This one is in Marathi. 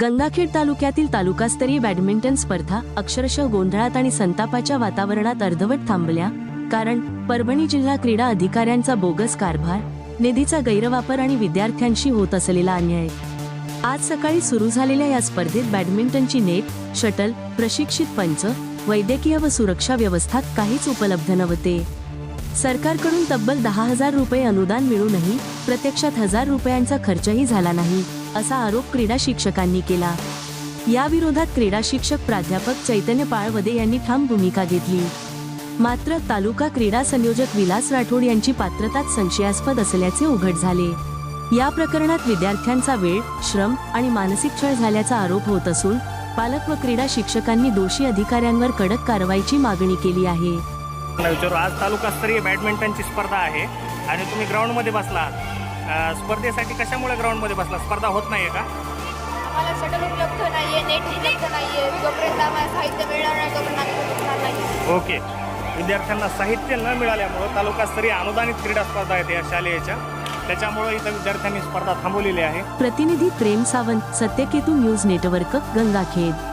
गंगाखेड तालुक्यातील तालुकास्तरीय बॅडमिंटन स्पर्धा अक्षरशः गोंधळात आणि संतापाच्या वातावरणात अर्धवट थांबल्या कारण परभणी जिल्हा क्रीडा अधिकाऱ्यांचा बोगस कारभार निधीचा गैरवापर आणि विद्यार्थ्यांशी होत असलेला अन्याय. आज सकाळी सुरू झालेल्या या स्पर्धेत बॅडमिंटनची नेट शटल प्रशिक्षित पंच वैद्यकीय व सुरक्षा व्यवस्थात काहीच उपलब्ध नव्हते. सरकारकडून तब्बल दहा हजार रुपये अनुदान मिळूनही प्रत्यक्षात हजार रुपयांचा खर्चही झाला नाही असा आरोप क्रीडा शिक्षकांनी केला. या विरोधात क्रीडा शिक्षक प्राध्यापक चैतन्य पाळवदे यांनी ठाम भूमिका घेतली. मात्र तालुका क्रीडा संयोजक विलास राठोड यांची पात्रताच संशयास्पद असल्याचे उघड झाले. या प्रकरणात विद्यार्थ्यांचा वेळ श्रम आणि मानसिक छळ झाल्याचा आरोप होत असून पालक व क्रीडा शिक्षकांनी दोषी अधिकाऱ्यांवर कडक कारवाईची मागणी केली आहे. विचारू. आज तालुकास्तरीय बॅडमिंटनची स्पर्धा आहे आणि तुम्ही ग्राउंडमध्ये बसला आहात. स्पर्धेसाठी कशामुळे ग्राउंडमध्ये बसला स्पर्धा होत नाहीये का? आम्हाला शटल उपलब्ध नाहीये नेट उपलब्ध नाहीये. जोपर्यंत आम्हाला साहित्य मिळणार नाही तोपर्यंत आम्ही नाही. ओके. विद्यार्थ्यांना साहित्य न मिळाल्यामुळं तालुकास्तरीय अनुदानित क्रीडा स्पर्धा आहेत या शालेयच्या. त्याच्यामुळं इथं विद्यार्थ्यांनी स्पर्धा थांबवलेली आहे. प्रतिनिधी प्रेम सावंत सत्यकेतू न्यूज नेटवर्क गंगाखेड.